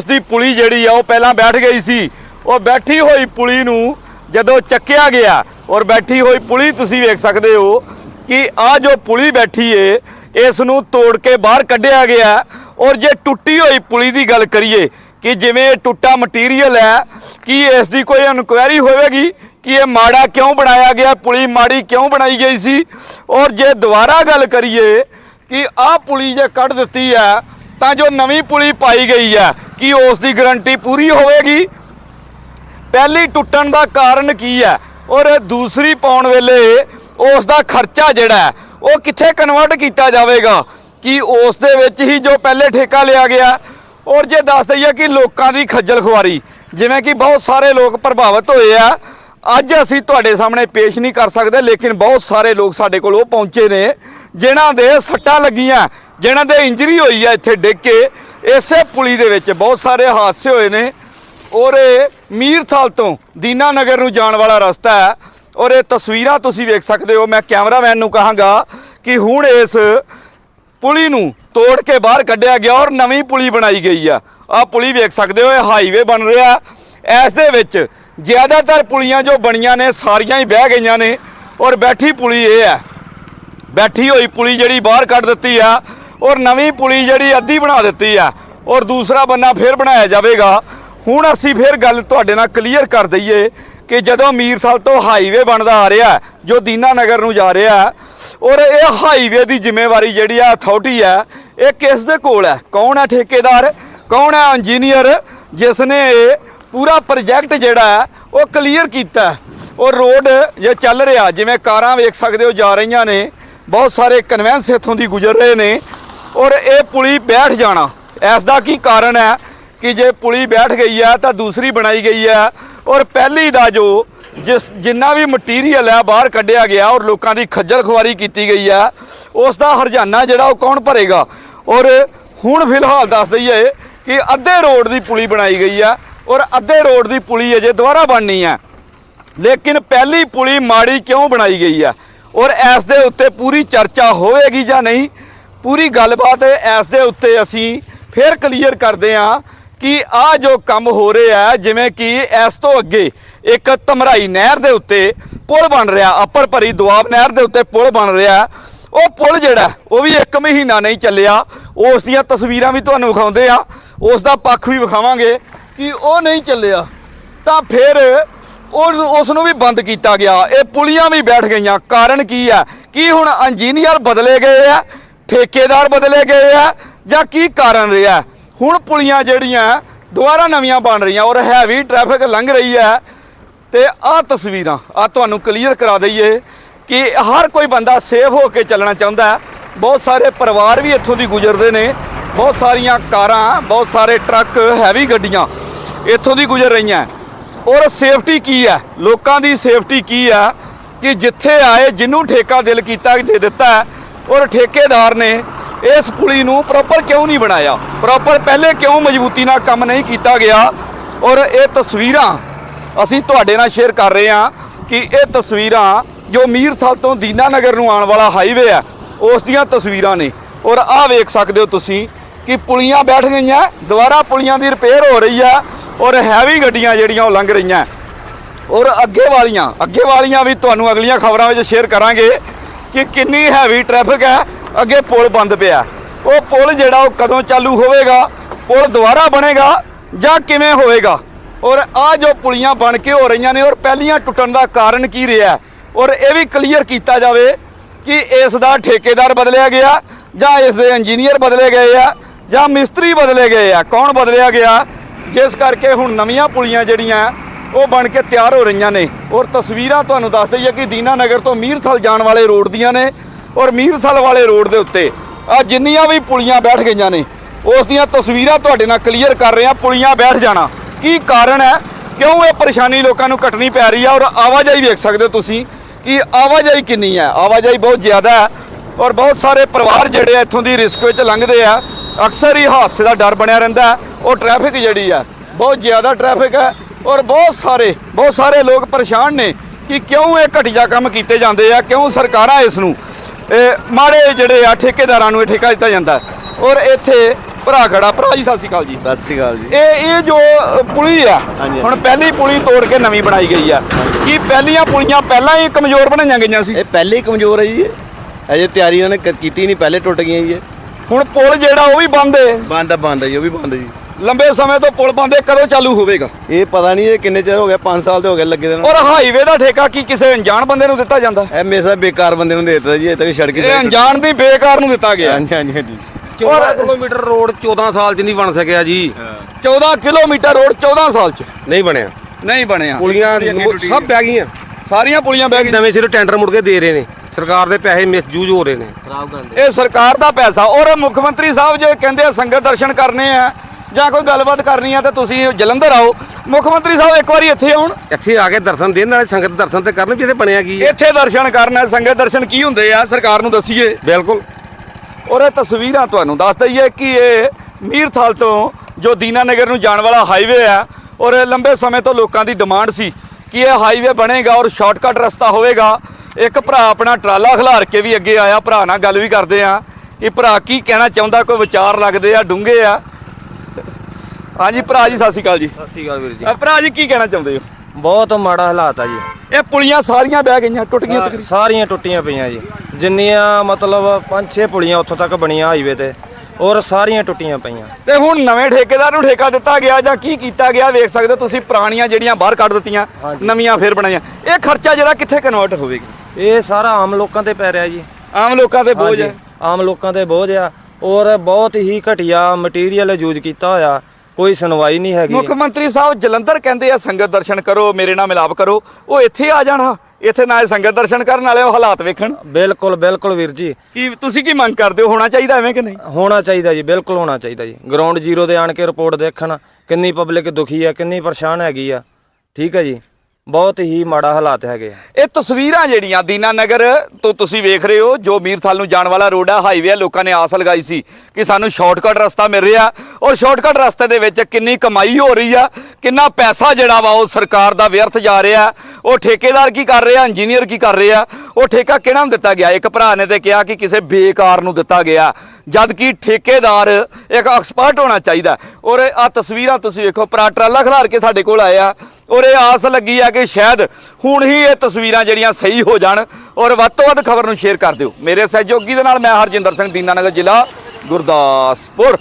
ਇਸ ਦੀ ਪੁਲੀ ਜਿਹੜੀ ਆ, ਉਹ ਪਹਿਲਾਂ ਬੈਠ ਗਈ ਸੀ। ਉਹ ਬੈਠੀ ਹੋਈ ਪੁਲੀ ਨੂੰ ਜਦੋਂ ਚੱਕਿਆ ਗਿਆ, ਔਰ ਬੈਠੀ ਹੋਈ ਪੁਲੀ ਤੁਸੀਂ ਵੇਖ ਸਕਦੇ ਹੋ ਕਿ ਆ ਜੋ ਪੁਲੀ ਬੈਠੀ ਏ, ਇਸ ਨੂੰ ਤੋੜ ਕੇ ਬਾਹਰ ਕੱਢਿਆ ਗਿਆ। ਔਰ ਜੇ ਟੁੱਟੀ ਹੋਈ ਪੁਲੀ ਦੀ ਗੱਲ ਕਰੀਏ ਕਿ ਜਿਵੇਂ ਇਹ ਟੁੱਟਾ ਮਟੀਰੀਅਲ ਹੈ, ਕਿ ਇਸ ਦੀ ਕੋਈ ਇਨਕੁਆਇਰੀ ਹੋਵੇਗੀ ਕਿ ਇਹ ਮਾੜਾ ਕਿਉਂ ਬਣਾਇਆ ਗਿਆ, ਪੁਲੀ ਮਾੜੀ ਕਿਉਂ ਬਣਾਈ ਗਈ ਸੀ? ਔਰ ਜੇ ਦੁਬਾਰਾ ਗੱਲ ਕਰੀਏ ਕਿ ਆਹ ਪੁਲੀ ਜੇ ਕੱਢ ਦਿੱਤੀ ਹੈ ਤਾਂ ਜੋ ਨਵੀਂ ਪੁਲੀ ਪਾਈ ਗਈ ਹੈ ਕੀ ਉਸ ਦੀ ਗਾਰੰਟੀ ਪੂਰੀ ਹੋਵੇਗੀ। ਪਹਿਲੀ ਟੁੱਟਣ ਦਾ ਕਾਰਨ ਕੀ ਹੈ ਔਰ ਦੂਸਰੀ ਪਾਉਣ ਵੇਲੇ ਉਸ ਦਾ ਖਰਚਾ ਜਿਹੜਾ ਉਹ ਕਿੱਥੇ ਕਨਵਰਟ ਕੀਤਾ ਜਾਵੇਗਾ? ਕਿ ਉਸ ਦੇ ਵਿੱਚ ਹੀ ਜੋ ਪਹਿਲੇ ਠੇਕਾ ਲਿਆ ਗਿਆ, ਔਰ ਜੇ ਦੱਸ ਦਈਏ ਕਿ ਲੋਕਾਂ ਦੀ ਖੱਜਲ ਖੁਆਰੀ, ਜਿਵੇਂ ਕਿ ਬਹੁਤ ਸਾਰੇ ਲੋਕ ਪ੍ਰਭਾਵਿਤ ਹੋਏ ਆ, ਅੱਜ ਅਸੀਂ ਤੁਹਾਡੇ ਸਾਹਮਣੇ ਪੇਸ਼ ਨਹੀਂ ਕਰ ਸਕਦੇ, ਲੇਕਿਨ ਬਹੁਤ ਸਾਰੇ ਲੋਕ ਸਾਡੇ ਕੋਲ ਉਹ ਪਹੁੰਚੇ ਨੇ, ਜਿਨ੍ਹਾਂ ਦੇ ਸੱਟਾਂ ਲੱਗੀਆਂ। ਜਿਹਨਾਂ ਦੇ ਇੰਜਰੀ ਹੋਈ ਹੈ ਇੱਥੇ ਡਿੱਗ ਕੇ, ਇਸੇ ਪੁਲੀ ਦੇ ਵਿੱਚ ਬਹੁਤ ਸਾਰੇ ਹਾਦਸੇ ਹੋਏ ਨੇ। ਔਰ ਇਹ ਮੀਰਥਲ ਤੋਂ ਦੀਨਾ ਨਗਰ ਨੂੰ ਜਾਣ ਵਾਲਾ ਰਸਤਾ ਹੈ। ਔਰ ਇਹ ਤਸਵੀਰਾਂ ਤੁਸੀਂ ਵੇਖ ਸਕਦੇ ਹੋ। ਮੈਂ ਕੈਮਰਾਮੈਨ ਨੂੰ ਕਹਾਂਗਾ ਕਿ ਹੁਣ ਇਸ ਪੁਲੀ ਨੂੰ ਤੋੜ ਕੇ ਬਾਹਰ ਕੱਢਿਆ ਗਿਆ ਔਰ ਨਵੀਂ ਪੁਲੀ ਬਣਾਈ ਗਈ ਆ। ਆ ਪੁਲੀ ਵੇਖ ਸਕਦੇ ਹੋ, ਇਹ ਹਾਈਵੇ ਬਣ ਰਿਹਾ ਇਸ ਦੇ ਵਿੱਚ ਜ਼ਿਆਦਾਤਰ ਪੁਲੀਆਂ ਜੋ ਬਣੀਆਂ ਨੇ, ਸਾਰੀਆਂ ਹੀ ਬਹਿ ਗਈਆਂ ਨੇ। ਔਰ ਬੈਠੀ ਪੁਲੀ ਇਹ ਹੈ। ਬੈਠੀ ਹੋਈ ਪੁਲੀ ਜਿਹੜੀ ਬਾਹਰ ਕੱਢ ਦਿੱਤੀ ਆ। ਔਰ ਨਵੀਂ ਪੁਲੀ ਜਿਹੜੀ ਅੱਧੀ ਬਣਾ ਦਿੱਤੀ ਆ, ਔਰ ਦੂਸਰਾ ਬੰਨਾ ਫੇਰ ਬਣਾਇਆ ਜਾਵੇਗਾ। ਹੁਣ ਅਸੀਂ ਫੇਰ ਗੱਲ ਤੁਹਾਡੇ ਨਾਲ ਕਲੀਅਰ ਕਰ ਦਈਏ ਕਿ ਜਦੋਂ ਮੀਰਥਲ ਤੋਂ ਹਾਈਵੇ ਬਣਦਾ ਆ ਰਿਹਾ, ਜੋ ਦੀਨਾ ਨਗਰ ਨੂੰ ਜਾ ਰਿਹਾ, ਔਰ ਇਹ ਹਾਈਵੇ ਦੀ ਜ਼ਿੰਮੇਵਾਰੀ ਜਿਹੜੀ ਆ ਅਥਾਰਟੀ ਹੈ ਇਹ ਕਿਸ ਦੇ ਕੋਲ ਹੈ ਕੌਣ ਹੈ ਠੇਕੇਦਾਰ? ਕੌਣ ਹੈ ਇੰਜੀਨੀਅਰ ਜਿਸ ਨੇ ਇਹ ਪੂਰਾ ਪ੍ਰੋਜੈਕਟ ਜਿਹੜਾ ਹੈ ਉਹ ਕਲੀਅਰ ਕੀਤਾ। ਹੈ। ਔਰ ਰੋਡ ਜੇ ਚੱਲ ਰਿਹਾ, ਜਿਵੇਂ ਕਾਰਾਂ ਵੇਖ ਸਕਦੇ ਹੋ ਜਾ ਰਹੀਆਂ ਨੇ, ਬਹੁਤ ਸਾਰੇ ਕਨਵੈਂਸ ਇੱਥੋਂ ਦੀ ਗੁਜ਼ਰ ਰਹੇ ਨੇ। ਔਰ ਇਹ ਪੁਲੀ ਬੈਠ ਜਾਣਾ। ਇਸ ਦਾ ਕੀ ਕਾਰਨ ਹੈ ਕਿ ਜੇ ਪੁਲੀ ਬੈਠ ਗਈ ਹੈ ਤਾਂ ਦੂਸਰੀ ਬਣਾਈ ਗਈ ਹੈ। ਔਰ ਪਹਿਲੀ ਦਾ ਜੋ ਜਿਸ ਜਿੰਨਾ ਵੀ ਮਟੀਰੀਅਲ ਹੈ ਬਾਹਰ ਕੱਢਿਆ ਗਿਆ ਔਰ ਲੋਕਾਂ ਦੀ ਖੱਜਲ ਖੁਆਰੀ ਕੀਤੀ ਗਈ ਹੈ ਉਸ ਦਾ ਹਰਜਾਨਾ ਜਿਹੜਾ ਉਹ ਕੌਣ ਭਰੇਗਾ? ਔਰ ਹੁਣ ਫਿਲਹਾਲ ਦੱਸ ਦਈਏ ਕਿ ਅੱਧੇ ਰੋਡ ਦੀ ਪੁਲੀ ਬਣਾਈ ਗਈ ਹੈ ਔਰ ਅੱਧੇ ਰੋਡ ਦੀ ਪੁਲੀ ਅਜੇ ਦੁਬਾਰਾ ਬਣਨੀ ਹੈ। ਲੇਕਿਨ ਪਹਿਲੀ ਪੁਲੀ ਮਾੜੀ ਕਿਉਂ ਬਣਾਈ ਗਈ ਹੈ? ਔਰ ਇਸ ਦੇ ਉੱਤੇ ਪੂਰੀ ਚਰਚਾ ਹੋਵੇਗੀ ਜਾਂ ਨਹੀਂ? ਪੂਰੀ ਗੱਲਬਾਤ ਇਸ ਦੇ ਉੱਤੇ ਅਸੀਂ ਫਿਰ ਕਲੀਅਰ ਕਰਦੇ ਹਾਂ ਕਿ ਆ ਜੋ ਕੰਮ ਹੋ ਰਿਹਾ ਹੈ, ਜਿਵੇਂ ਕਿ ਇਸ ਤੋਂ ਅੱਗੇ ਇੱਕ ਧਮਰਾਈ ਨਹਿਰ ਦੇ ਉੱਤੇ ਪੁਲ ਬਣ ਰਿਹਾ, ਅੱਪਰ ਭਰੀ ਦੁਆਬ ਨਹਿਰ ਦੇ ਉੱਤੇ ਪੁਲ ਬਣ ਰਿਹਾ ਉਹ ਪੁਲ ਜਿਹੜਾ ਉਹ ਵੀ ਇੱਕ ਮਹੀਨਾ ਨਹੀਂ ਚੱਲਿਆ। ਉਸ ਦੀਆਂ ਤਸਵੀਰਾਂ ਵੀ ਤੁਹਾਨੂੰ ਵਿਖਾਉਂਦੇ ਆ ਉਸ ਦਾ ਪੱਖ ਵੀ ਵਿਖਾਵਾਂਗੇ ਕਿ ਉਹ ਨਹੀਂ ਚੱਲਿਆ। ਤਾਂ ਫਿਰ ਉਹ ਉਸ ਨੂੰ ਵੀ ਬੰਦ ਕੀਤਾ ਗਿਆ। ਇਹ ਪੁਲੀਆਂ ਵੀ ਬੈਠ ਗਈਆਂ। ਕਾਰਨ ਕੀ ਹੈ? ਕਿ ਹੁਣ ਇੰਜੀਨੀਅਰ ਬਦਲੇ ਗਏ ਆ ਠੇਕੇਦਾਰ ਬਦਲੇ ਗਏ ਆ ਜਾਂ ਕੀ ਕਾਰਨ ਰਿਹਾ? ਹੁਣ ਪੁਲੀਆਂ ਜਿਹੜੀਆਂ ਦੁਬਾਰਾ ਨਵੀਆਂ ਬਣ ਰਹੀਆਂ, ਔਰ ਹੈਵੀ ਟ੍ਰੈਫਿਕ ਲੰਘ ਰਹੀ ਹੈ। ਤੇ ਆਹ ਤਸਵੀਰਾਂ ਆ ਤੁਹਾਨੂੰ ਕਲੀਅਰ ਕਰਾ ਦਈਏ ਕਿ ਹਰ ਕੋਈ ਬੰਦਾ ਸੇਫ ਹੋ ਕੇ ਚੱਲਣਾ ਚਾਹੁੰਦਾ ਬਹੁਤ ਸਾਰੇ ਪਰਿਵਾਰ ਵੀ ਇੱਥੋਂ ਦੀ ਗੁਜ਼ਰਦੇ ਨੇ। ਬਹੁਤ ਸਾਰੀਆਂ ਕਾਰਾਂ, ਬਹੁਤ ਸਾਰੇ ਟਰੱਕ ਹੈਵੀ ਗੱਡੀਆਂ ਇੱਥੋਂ ਦੀ ਗੁਜ਼ਰ ਰਹੀਆਂ। ਔਰ ਸੇਫਟੀ ਕੀ ਹੈ? ਲੋਕਾਂ ਦੀ ਸੇਫਟੀ ਕੀ ਹੈ? ਕਿ ਜਿੱਥੇ ਆਏ ਜਿਹਨੂੰ ਠੇਕਾ ਦਿਲ ਕੀਤਾ, ਦੇ ਦਿੱਤਾ ਔਰ ਠੇਕੇਦਾਰ ਨੇ ਇਸ ਪੁਲੀ ਨੂੰ ਪ੍ਰੋਪਰ ਕਿਉਂ ਨਹੀਂ ਬਣਾਇਆ? ਪ੍ਰੋਪਰ ਪਹਿਲੇ ਕਿਉਂ ਮਜ਼ਬੂਤੀ ਨਾਲ ਕੰਮ ਨਹੀਂ ਕੀਤਾ ਗਿਆ? ਔਰ ਇਹ ਤਸਵੀਰਾਂ ਅਸੀਂ ਤੁਹਾਡੇ ਨਾਲ ਸ਼ੇਅਰ ਕਰ ਰਹੇ ਹਾਂ ਕਿ ਇਹ ਤਸਵੀਰਾਂ ਜੋ ਮੀਰਥਲ ਤੋਂ ਦੀਨਾ ਨਗਰ ਨੂੰ ਆਉਣ ਵਾਲਾ ਹਾਈਵੇ ਹੈ, ਉਸ ਦੀਆਂ ਤਸਵੀਰਾਂ ਨੇ। ਔਰ ਆਹ ਵੇਖ ਸਕਦੇ ਹੋ ਤੁਸੀਂ ਕਿ ਪੁਲੀਆਂ ਬੈਠ ਗਈਆਂ, ਦੁਬਾਰਾ ਪੁਲੀਆਂ ਦੀ ਰਿਪੇਅਰ ਹੋ ਰਹੀ ਹੈ ਔਰ ਹੈਵੀ ਗੱਡੀਆਂ ਜਿਹੜੀਆਂ ਉਹ ਲੰਘ ਰਹੀਆਂ। ਔਰ ਅੱਗੇ ਵਾਲੀਆਂ ਅੱਗੇ ਵਾਲੀਆਂ ਵੀ ਤੁਹਾਨੂੰ ਅਗਲੀਆਂ ਖਬਰਾਂ ਵਿੱਚ ਸ਼ੇਅਰ ਕਰਾਂਗੇ। ਕਿ ਕਿੰਨੀ ਹੈਵੀ ਟ੍ਰੈਫਿਕ ਹੈ, ਅੱਗੇ ਪੁਲ ਬੰਦ ਪਿਆ। ਉਹ ਪੁਲ ਜਿਹੜਾ ਉਹ ਕਦੋਂ ਚਾਲੂ ਹੋਵੇਗਾ, ਪੁਲ ਦੁਬਾਰਾ ਬਣੇਗਾ ਜਾਂ ਕਿਵੇਂ ਹੋਵੇਗਾ? ਔਰ ਆ ਜੋ ਪੁਲੀਆਂ ਬਣ ਕੇ ਹੋ ਰਹੀਆਂ ਨੇ, ਔਰ ਪਹਿਲੀਆਂ ਟੁੱਟਣ ਦਾ ਕਾਰਨ ਕੀ ਰਿਹਾ ਔਰ ਇਹ ਵੀ ਕਲੀਅਰ ਕੀਤਾ ਜਾਵੇ ਕਿ ਇਸ ਦਾ ਠੇਕੇਦਾਰ ਬਦਲਿਆ ਗਿਆ, ਜਾਂ ਇਸ ਦੇ ਇੰਜੀਨੀਅਰ ਬਦਲੇ ਗਏ ਆ, ਜਾਂ ਮਿਸਤਰੀ ਬਦਲੇ ਗਏ ਆ। ਕੌਣ ਬਦਲਿਆ ਗਿਆ? ਜਿਸ ਕਰਕੇ ਹੁਣ ਨਵੀਆਂ ਪੁਲੀਆਂ ਜਿਹੜੀਆਂ ਉਹ ਬਣ ਕੇ ਤਿਆਰ ਹੋ ਰਹੀਆਂ ਨੇ। ਔਰ ਤਸਵੀਰਾਂ ਤੁਹਾਨੂੰ ਦੱਸ ਦਈਏ ਕਿ ਦੀਨਾ ਨਗਰ ਤੋਂ ਮੀਰਥਲ ਜਾਣ ਵਾਲੇ ਰੋਡ ਦੀਆਂ ਨੇ ਔਰ ਮੀਰਥਲ ਵਾਲੇ ਰੋਡ ਦੇ ਉੱਤੇ ਆ ਜਿੰਨੀਆਂ ਵੀ ਪੁਲੀਆਂ ਬੈਠ ਗਈਆਂ ਨੇ, ਉਸ ਦੀਆਂ ਤਸਵੀਰਾਂ ਤੁਹਾਡੇ ਨਾਲ ਕਲੀਅਰ ਕਰ ਰਹੇ ਆ ਪੁਲੀਆਂ ਬੈਠ ਜਾਣਾ। ਕੀ ਕਾਰਨ ਹੈ? ਕਿਉਂ ਇਹ ਪਰੇਸ਼ਾਨੀ ਲੋਕਾਂ ਨੂੰ ਕੱਟਣੀ ਪੈ ਰਹੀ ਆ? ਔਰ ਆਵਾਜਾਈ ਵੇਖ ਸਕਦੇ ਹੋ ਤੁਸੀਂ ਕਿ ਆਵਾਜਾਈ ਕਿੰਨੀ ਹੈ। ਆਵਾਜਾਈ ਬਹੁਤ ਜ਼ਿਆਦਾ ਹੈ ਔਰ ਬਹੁਤ ਸਾਰੇ ਪਰਿਵਾਰ ਜਿਹੜੇ ਆ ਇੱਥੋਂ ਦੀ ਰਿਸਕ ਵਿੱਚ ਲੰਘਦੇ ਆ। ਅਕਸਰ ਹੀ ਹਾਦਸੇ ਦਾ ਡਰ ਬਣਿਆ ਰਹਿੰਦਾ ਹੈ। ਉਹ ਟ੍ਰੈਫਿਕ ਜਿਹੜੀ ਆ, ਬਹੁਤ ਜ਼ਿਆਦਾ ਟ੍ਰੈਫਿਕ ਹੈ। ਔਰ ਬਹੁਤ ਸਾਰੇ ਬਹੁਤ ਸਾਰੇ ਲੋਕ ਪਰੇਸ਼ਾਨ ਨੇ ਕਿ ਕਿਉਂ ਇਹ ਘਟੀਆ ਕੰਮ ਕੀਤੇ ਜਾਂਦੇ ਆ ਕਿਉਂ ਸਰਕਾਰਾਂ ਇਸ ਨੂੰ ਇਹ ਮਾੜੇ ਜਿਹੜੇ ਆ ਠੇਕੇਦਾਰਾਂ ਨੂੰ ਇਹ ਠੇਕਾ ਦਿੱਤਾ ਜਾਂਦਾ। ਔਰ ਇੱਥੇ ਭਰਾ ਖੜਾ ਭਰਾ ਜੀ ਸਤਿ ਸ਼੍ਰੀ ਅਕਾਲ ਜੀ। ਸਤਿ ਸ੍ਰੀ ਅਕਾਲ ਜੀ। ਇਹ ਇਹ ਜੋ ਪੁਲੀ ਆ। ਹੁਣ ਪਹਿਲੀ ਪੁਲੀ ਤੋੜ ਕੇ ਨਵੀਂ ਬਣਾਈ ਗਈ ਆ। ਕੀ ਪਹਿਲੀਆਂ ਪੁਲੀਆਂ ਪਹਿਲਾਂ ਹੀ ਕਮਜ਼ੋਰ ਬਣਾਈਆਂ ਗਈਆਂ ਸੀ? ਇਹ ਪਹਿਲੇ ਹੀ ਕਮਜ਼ੋਰ ਹੈ ਜੀ ਇਹ। ਅਜੇ ਤਿਆਰੀ ਇਹਨਾਂ ਨੇ ਕ- ਕੀਤੀ ਨਹੀਂ ਪਹਿਲੇ ਟੁੱਟ ਗਈਆਂ ਜੀ ਹੁਣ ਪੁਲ ਜਿਹੜਾ ਉਹ ਵੀ ਬੰਦ ਹੈ ਬੰਦ ਆ ਬੰਦ ਹੈ ਜੀ ਉਹ ਵੀ ਬੰਦ ਹੈ ਜੀ। ਲੰਬੇ ਸਮੇਂ ਤੋਂ ਪੁਲ ਬੰਦ ਹੈ ਕਦੋਂ ਚਾਲੂ ਹੋਵੇਗਾ? ਇਹ ਪਤਾ ਨਹੀਂ ਇਹ ਕਿੰਨੇ ਚਿਰ ਹੋ ਗਿਆ 5 ਸਾਲ ਤੇ ਹੋ ਗਏ ਲੱਗੇ ਦੇ ਔਰ ਹਾਈਵੇ ਦਾ ਠੇਕਾ ਕੀ ਕਿਸੇ ਅਣਜਾਣ ਬੰਦੇ ਨੂੰ ਦਿੱਤਾ ਜਾਂਦਾ? ਇਹ ਮੇਸਾ ਬੇਕਾਰ ਬੰਦੇ ਨੂੰ ਦੇ ਦਿੱਤਾ ਜੀ ਇਹ ਤੱਕ ਸੜਕ ਇਹ ਅਣਜਾਣ ਦੀ ਬੇਕਾਰ ਨੂੰ ਦਿੱਤਾ ਗਿਆ। ਹਾਂਜੀ ਹਾਂਜੀ ਹਾਂਜੀ। 14 ਕਿਲੋਮੀਟਰ ਰੋਡ 14 ਸਾਲ ਚ ਨਹੀਂ ਬਣ ਸਕਿਆ ਜੀ। 14 ਕਿਲੋਮੀਟਰ ਰੋਡ 14 ਸਾਲ ਚ? ਨਹੀਂ ਬਣਿਆ। ਨਹੀਂ ਬਣਿਆ। ਪੁਲੀਆਂ ਸਭ ਪੈ ਗਈਆਂ। ਸਾਰੀਆਂ ਪੁਲੀਆਂ ਬਹਿ ਗਈਆਂ। ਨਵੇਂ ਸਿਰ ਟੈਂਡਰ ਮੁੜ ਕੇ ਦੇ ਰਹੇ ਨੇ। ਸਰਕਾਰ ਦੇ ਪੈਸੇ ਮਿਸਯੂਜ਼ ਹੋ ਰਹੇ ਨੇ। ਖਰਾਬ ਕਰਦੇ ਇਹ ਸਰਕਾਰ ਦਾ ਪੈਸਾ। ਔਰ ਮੁੱਖ ਮੰਤਰੀ ਸਾਹਿਬ ਜੇ ਕਹਿੰਦੇ ਆ ਸੰਗਤ ਦਰਸ਼ਨ ਕਰਨੇ ਆ ਜਾਂ ਕੋਈ ਗੱਲਬਾਤ ਕਰਨੀ ਆ ਤਾਂ ਤੁਸੀਂ ਜਲੰਧਰ ਆਓ। ਮੁੱਖ ਮੰਤਰੀ ਸਾਹਿਬ ਇੱਕ ਵਾਰੀ ਇੱਥੇ ਆਉਣ। ਇੱਥੇ ਆ ਕੇ ਦਰਸ਼ਨ ਦੇਣ ਨਾਲੇ ਸੰਗਤ ਦਰਸ਼ਨ ਤੇ ਕਰਨ ਵੀ ਇੱਥੇ ਬਣਿਆ ਕੀ ਹੈ। ਇੱਥੇ ਦਰਸ਼ਨ ਕਰਨਾ ਸੰਗਤ ਦਰਸ਼ਨ ਕੀ ਹੁੰਦੇ ਆ ਸਰਕਾਰ ਨੂੰ ਦੱਸੀਏ। ਬਿਲਕੁਲ। ਔਰ ਇਹ ਤਸਵੀਰਾਂ ਤੁਹਾਨੂੰ ਦੱਸ ਦਈਏ ਕਿ ਇਹ ਮੀਰਥਲ ਤੋਂ ਜੋ ਦੀਨਾਨਗਰ ਨੂੰ ਜਾਣ ਵਾਲਾ ਹਾਈਵੇ ਆ ਔਰ ਇਹ ਲੰਬੇ ਸਮੇਂ ਤੋਂ ਲੋਕਾਂ ਦੀ ਡਿਮਾਂਡ ਸੀ ਕਿ ਇਹ ਹਾਈਵੇ ਬਣੇਗਾ ਔਰ ਸ਼ਾਰਟਕਟ ਰਸਤਾ ਹੋਵੇਗਾ। ਇੱਕ ਭਰਾ ਆਪਣਾ ਟਰਾਲਾ ਖਿਲਾਰ ਕੇ ਵੀ ਅੱਗੇ ਆਇਆ ਭਰਾ ਨਾਲ ਗੱਲ ਵੀ ਕਰਦੇ ਆ ਕਿ ਭਰਾ ਕੀ ਕਹਿਣਾ ਚਾਹੁੰਦਾ ਕੋਈ ਵਿਚਾਰ ਲੱਗਦੇ ਆ ਡੂੰਘੇ ਆ। ਹਾਂਜੀ ਭਰਾ ਜੀ ਸਤਿ ਸ਼੍ਰੀ ਅਕਾਲ ਜੀ। ਸਤਿ ਸ਼੍ਰੀ ਅਕਾਲ ਵੀਰ ਜੀ। ਅ, ਭਰਾ ਜੀ ਕੀ ਕਹਿਣਾ ਚਾਹੁੰਦੇ ਹੋ? ਬਹੁਤ ਮਾੜਾ ਹਾਲਾਤ ਆ ਜੀ। ਇਹ ਪੁਲੀਆਂ ਸਾਰੀਆਂ ਬਹਿ ਗਈਆਂ ਟੁੱਟ ਗਈਆਂ ਤਕਰੀਬਨ। ਸਾਰੀਆਂ ਟੁੱਟੀਆਂ ਪਈਆਂ ਜੀ। ਜਿੰਨੀਆਂ ਮਤਲਬ ਪੰਜ ਛੇ ਪੁਲੀਆਂ ਉੱਥੋਂ ਤੱਕ ਬਣੀਆਂ ਹਾਈਵੇ ਤੇ ਔਰ ਸਾਰੀਆਂ ਟੁੱਟੀਆਂ ਪਈਆਂ। ਤੇ ਹੁਣ ਨਵੇਂ ਠੇਕੇਦਾਰ ਨੂੰ ਠੇਕਾ ਦਿੱਤਾ ਗਿਆ ਜਾਂ ਕੀ ਕੀਤਾ ਗਿਆ ਵੇਖ ਸਕਦੇ ਹੋ ਤੁਸੀਂ ਪੁਰਾਣੀਆਂ ਜਿਹੜੀਆਂ ਬਾਹਰ ਕੱਢ ਦਿੱਤੀਆਂ ਨਵੀਆਂ ਫੇਰ ਬਣਾਈਆਂ। ਇਹ ਖਰਚਾ ਜਿਹੜਾ ਕਿੱਥੇ ਕਨਵਰਟ ਹੋਵੇਗਾ? ਇਹ ਸਾਰਾ ਆਮ ਲੋਕਾਂ ਤੇ ਪੈ ਰਿਹਾ ਜੀ। ਆਮ ਲੋਕਾਂ ਤੇ ਬੋਝ ਹੈ। ਆਮ ਲੋਕਾਂ ਤੇ ਬੋਝ ਆ ਔਰ ਬਹੁਤ ਹੀ ਘਟੀਆ ਮਟੀਰੀਅਲ ਯੂਜ਼ ਕੀਤਾ ਹੋਇਆ। ਕੋਈ ਸੁਣਵਾਈ ਨਹੀਂ ਹੈਗੀ। ਮੁੱਖ ਮੰਤਰੀ ਸਾਹਿਬ ਜਲੰਧਰ ਕਹਿੰਦੇ ਆ ਸੰਗਤ ਦਰਸ਼ਨ ਕਰੋ ਮੇਰੇ ਨਾਲ ਮਿਲਾਪ ਕਰੋ ਉਹ ਇੱਥੇ ਆ ਜਾਣਾ ਇੱਥੇ ਨਾਲ ਸੰਗਤ ਦਰਸ਼ਨ ਕਰਨ ਵਾਲੇ ਉਹ ਹਾਲਾਤ ਵੇਖਣ। ਬਿਲਕੁਲ ਬਿਲਕੁਲ ਵੀਰ ਜੀ। ਕੀ ਤੁਸੀਂ ਕੀ ਮੰਗ ਕਰਦੇ ਹੋ? ਹੋਣਾ ਚਾਹੀਦਾ ਐਵੇਂ ਕਿ ਨਹੀਂ? ਹੋਣਾ ਚਾਹੀਦਾ ਜੀ ਬਿਲਕੁਲ ਹੋਣਾ ਚਾਹੀਦਾ ਜੀ। ਗਰਾਊਂਡ ਜ਼ੀਰੋ ਦੇ ਆਣ ਕੇ ਰਿਪੋਰਟ ਦੇਖਣ ਕਿੰਨੀ ਪਬਲਿਕ ਦੁਖੀ ਆ ਕਿੰਨੀ ਪਰੇਸ਼ਾਨ ਹੈਗੀ ਆ। ਠੀਕ ਹੈ ਜੀ। ਬਹੁਤ ਹੀ ਮਾੜਾ ਹਾਲਾਤ ਹੈਗੇ ਆ। ਇਹ ਤਸਵੀਰਾਂ ਜਿਹੜੀਆਂ ਦੀਨਾ ਨਗਰ ਤੋਂ ਤੁਸੀਂ ਵੇਖ ਰਹੇ ਹੋ, ਜੋ ਮੀਰਥਲ ਨੂੰ ਜਾਣ ਵਾਲਾ ਰੋਡ ਆ, ਹਾਈਵੇ ਹੈ ਲੋਕਾਂ ਨੇ ਆਸ ਲਗਾਈ ਸੀ ਕਿ ਸਾਨੂੰ ਸ਼ਾਰਟਕਟ ਰਸਤਾ ਮਿਲ ਰਿਹਾ। ਔਰ ਸ਼ਾਰਟਕਟ ਰਸਤੇ ਦੇ ਵਿੱਚ ਕਿੰਨੀ ਕਮਾਈ ਹੋ ਰਹੀ ਆ, ਕਿੰਨਾ ਪੈਸਾ ਜਿਹੜਾ ਵਾ ਉਹ ਸਰਕਾਰ ਦਾ ਵਿਅਰਥ ਜਾ ਰਿਹਾ। ਉਹ ਠੇਕੇਦਾਰ ਕੀ ਕਰ ਰਿਹਾ, ਇੰਜੀਨੀਅਰ ਕੀ ਕਰ ਰਿਹਾ, ਉਹ ਠੇਕਾ ਕਿਹਨਾਂ ਨੂੰ ਦਿੱਤਾ ਗਿਆ? ਇੱਕ ਭਰਾ ਨੇ ਤੇ ਕਿਹਾ ਕਿ ਕਿਸੇ ਬੇਕਾਰ ਨੂੰ ਦਿੱਤਾ ਗਿਆ। ਜਦ ਕਿ ਠੇਕੇਦਾਰ ਇੱਕ ਐਕਸਪਰਟ ਹੋਣਾ ਚਾਹੀਦਾ ਔਰ ਆ ਤਸਵੀਰਾਂ ਤੁਸੀਂ ਵੇਖੋ, ਭਰਾ ਟਰਾਲਾ ਖਿਲਾਰ ਕੇ ਸਾਡੇ ਕੋਲ ਆਇਆ ਔਰ ਇਹ ਆਸ ਲੱਗੀ ਆ ਕਿ ਸ਼ਾਇਦ ਹੁਣ ਹੀ ਇਹ ਤਸਵੀਰਾਂ ਜਿਹੜੀਆਂ ਸਹੀ ਹੋ ਜਾਣ। ਔਰ ਵੱਧ ਤੋਂ ਵੱਧ ਖਬਰ ਨੂੰ ਸ਼ੇਅਰ ਕਰ ਦਿਓ। ਮੇਰੇ ਸਹਿਯੋਗੀ ਦੇ ਨਾਲ ਮੈਂ ਹਰਜਿੰਦਰ ਸਿੰਘ ਦੀਨਾਨਗਰ ਜ਼ਿਲ੍ਹਾ, ਗੁਰਦਾਸਪੁਰ।